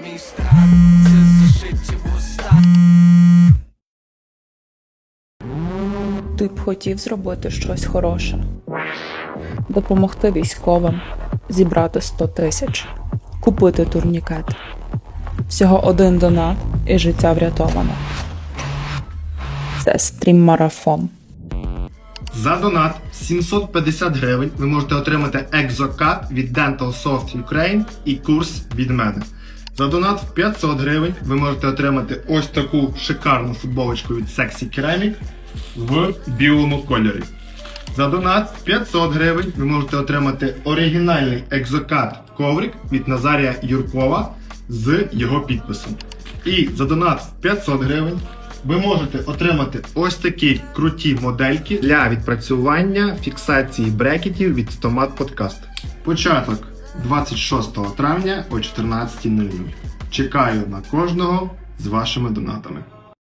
Мій страх це зашиті вуста. Ти б хотів зробити щось хороше, допомогти військовим, зібрати 100 тисяч, купити турнікет. Всього один донат і життя врятовано. Це стрім-марафон. За донат 750 гривень ви можете отримати екзокат від Dental Soft Ukraine і курс від мене. За донат в 500 гривень ви можете отримати ось таку шикарну футболочку від Sexy Ceramic в білому кольорі. За донат 500 гривень ви можете отримати оригінальний екзокат коврик від Назарія Юркова з його підписом. І за донат 500 гривень ви можете отримати ось такі круті модельки для відпрацювання фіксації брекетів від Stomat Podcast. Початок 26 травня о 14.00. Чекаю на кожного з вашими донатами.